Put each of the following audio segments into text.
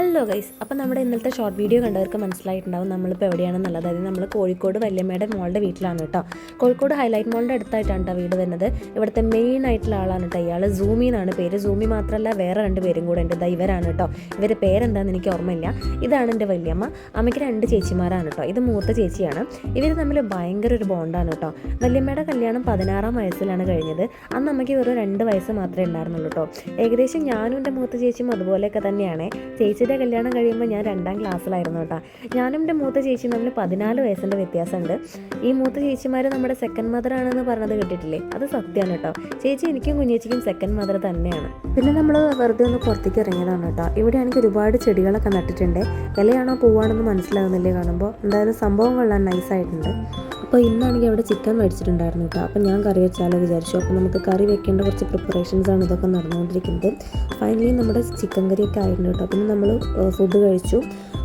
Hello guys അപ്പോൾ നമ്മുടെ ഇന്നലത്തെ ഷോർട്ട് വീഡിയോ കണ്ടവർക്ക് മനസ്സിലായിട്ടുണ്ടാവും നമ്മളിപ്പോൾ എവിടെയാണെന്നുള്ളത്. അതായത് നമ്മൾ കോഴിക്കോട് വല്യമ്മയുടെ മോളുടെ വീട്ടിലാണ് കേട്ടോ. കോഴിക്കോട് ഹൈലൈറ്റ് മോളിന്റെ അടുത്തായിട്ടാണ് കേട്ടോ വീട് വരുന്നത്. ഇവിടുത്തെ മെയിൻ ആയിട്ടുള്ള ആളാണ് കേട്ടോ ഇയാൾ സൂമി എന്നാണ് പേര്. സൂമി മാത്രമല്ല വേറെ രണ്ട് പേരും കൂടെ ഉണ്ട്. ഇവരാണ് കേട്ടോ ഇവരുടെ പേരെന്താണെന്ന് എനിക്ക് ഓർമ്മയില്ല. ഇതാണ് എന്റെ വല്യമ്മ. അമ്മയ്ക്ക് രണ്ട് ചേച്ചിമാരാണ് കേട്ടോ ഇത് മൂത്ത ചേച്ചിയാണ്. ഇവർ തമ്മിൽ ഭയങ്കര ഒരു ബോണ്ടാണ് കേട്ടോ വല്യമ്മയുടെ കല്യാണം പതിനാറാം വയസ്സിലാണ് കഴിഞ്ഞത്. അന്ന് അമ്മയ്ക്ക് വെറും രണ്ട് വയസ്സ് മാത്രമേ ഉണ്ടായിരുന്നുള്ളൂ കേട്ടോ ഏകദേശം ഞാനും എന്റെ മൂത്ത ചേച്ചിയും അതുപോലെയൊക്കെ തന്നെയാണ്. ചേച്ചിയുടെ കല്യാണം കഴിയുമ്പോൾ ഞാൻ രണ്ടാം ക്ലാസ്സിലായിരുന്നു കേട്ടോ. ഞാനും എന്റെ മൂത്ത ചേച്ചിയും തമ്മിൽ പതിനാല് വയസ്സിന്റെ വ്യത്യാസമുണ്ട്. ഈ മൂത്ത ചേച്ചിമാർ നമ്മുടെ സെക്കൻഡ് മദർ ആണെന്ന് പറഞ്ഞത് കേട്ടിട്ടില്ലേ? അത് സത്യമാണ് കേട്ടോ. ചേച്ചി എനിക്കും കുഞ്ഞേച്ചിക്കും സെക്കൻഡ് മദർ തന്നെയാണ്. പിന്നെ നമ്മൾ വെറുതെ ഒന്ന് പുറത്തേക്ക് ഇറങ്ങിയതാണ് കേട്ടോ. ഇവിടെ എനിക്ക് ഒരുപാട് ചെടികളൊക്കെ നട്ടിട്ടുണ്ട്. ഇലയാണോ പൂവാണെന്ന് മനസ്സിലാകുന്നില്ലേ കാണുമ്പോൾ എന്തായാലും സംഭവം കൊള്ളാൻ നൈസായിട്ടുണ്ട് അപ്പോൾ ഇന്നാണെങ്കിൽ അവിടെ ചിക്കൻ മേടിച്ചിട്ടുണ്ടായിരുന്നു കേട്ടോ. അപ്പോൾ ഞാൻ കറി വെച്ചാലോ വിചാരിച്ചു. അപ്പോൾ നമുക്ക് കറി വെക്കേണ്ട കുറച്ച് പ്രിപ്പറേഷൻസ് ആണ് ഇതൊക്കെ നടന്നുകൊണ്ടിരിക്കുന്നത്. ഫൈനലി നമ്മുടെ ചിക്കൻ കറിയൊക്കെ ആയിരുന്നു കേട്ടോ. പിന്നെ നമ്മൾ ഫുഡ് കഴിച്ചു.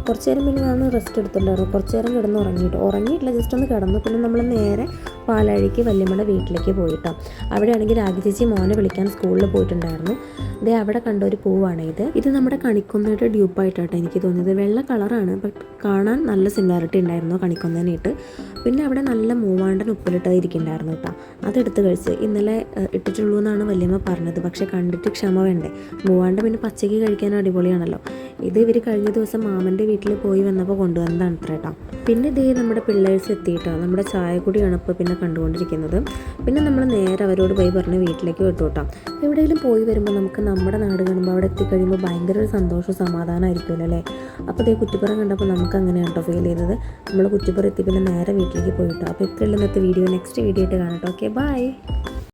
കുറച്ച് നേരം പിന്നെ ഞാൻ റെസ്റ്റ് എടുത്തിട്ടുണ്ടായിരുന്നു കുറച്ച് നേരം കിടന്ന് ഉറങ്ങിയിട്ട്. ഉറങ്ങിയിട്ടില്ല ജസ്റ്റ് ഒന്ന് കിടന്നു. പിന്നെ നമ്മൾ നേരെ പാലാഴിക്ക് വല്യമ്മയുടെ വീട്ടിലേക്ക് പോയിട്ടോ. അവിടെയാണെങ്കിൽ രാഗി ചേച്ചി മോനെ വിളിക്കാൻ സ്കൂളിൽ പോയിട്ടുണ്ടായിരുന്നു. ഇതേ അവിടെ കണ്ട ഒരു പൂവാണ് ഇത്. ഇത് നമ്മുടെ കണിക്കൊന്നയുടെ ഡ്യൂപ്പായിട്ടാട്ടോ എനിക്ക് തോന്നിയത്. വെള്ള കളറാണ് ബട്ട് കാണാൻ നല്ല സിമിലാരിറ്റി ഉണ്ടായിരുന്നു കണിക്കൊന്നേനായിട്ട് പിന്നെ അവിടെ നല്ല മൂവാണ്ടൻ ഉപ്പിലിട്ടത് ഇരിക്കുന്നുണ്ടായിരുന്നു കേട്ടോ. അതെടുത്ത് കഴിച്ച് ഇന്നലെ ഇട്ടിട്ടുള്ളൂ എന്നാണ് വല്യമ്മ പറഞ്ഞത്. പക്ഷേ കണ്ടിട്ട് ക്ഷമ വേണ്ടേ? മൂവാണ്ട പിന്നെ പച്ചയ്ക്ക് കഴിക്കാനും അടിപൊളിയാണല്ലോ. ഇത് ഇവർ കഴിഞ്ഞ ദിവസം മാമന്റെ വീട്ടിൽ പോയി വന്നപ്പോൾ കൊണ്ടുവന്നതാണ് കേട്ടോ പിന്നെ ഇതേ നമ്മുടെ പിള്ളേഴ്സ് എത്തിയിട്ടോ നമ്മുടെ ചായക്കുടിയാണ് കൂടിയാണ് ഇപ്പോൾ പിന്നെ കണ്ടുകൊണ്ടിരിക്കുന്നത്. പിന്നെ നമ്മൾ നേരെ അവരോട് പോയി പറഞ്ഞ് വീട്ടിലേക്ക് വിട്ടു കേട്ടോ എവിടെയെങ്കിലും പോയി വരുമ്പോൾ നമുക്ക് നമ്മുടെ നാട് കാണുമ്പോൾ അവിടെ എത്തിക്കഴിയുമ്പോൾ ഭയങ്കര ഒരു സന്തോഷവും സമാധാനമായിരിക്കുമല്ലോ അല്ലേ? അപ്പോൾ ഇതേ കുറ്റിപ്പുറം കണ്ടപ്പോൾ നമുക്ക് അങ്ങനെയാണ് കേട്ടോ ഫീൽ ചെയ്തത്. നമ്മൾ കുറ്റിപ്പുറം എത്തി പിന്നെ നേരെ വീട്ടിലേക്ക് പോയിട്ടോ അപ്പോൾ ഇത്രയുള്ള ഇന്നത്തെ വീഡിയോ നെക്സ്റ്റ് വീഡിയോ ആയിട്ട് കാണാം ഓക്കെ ബൈ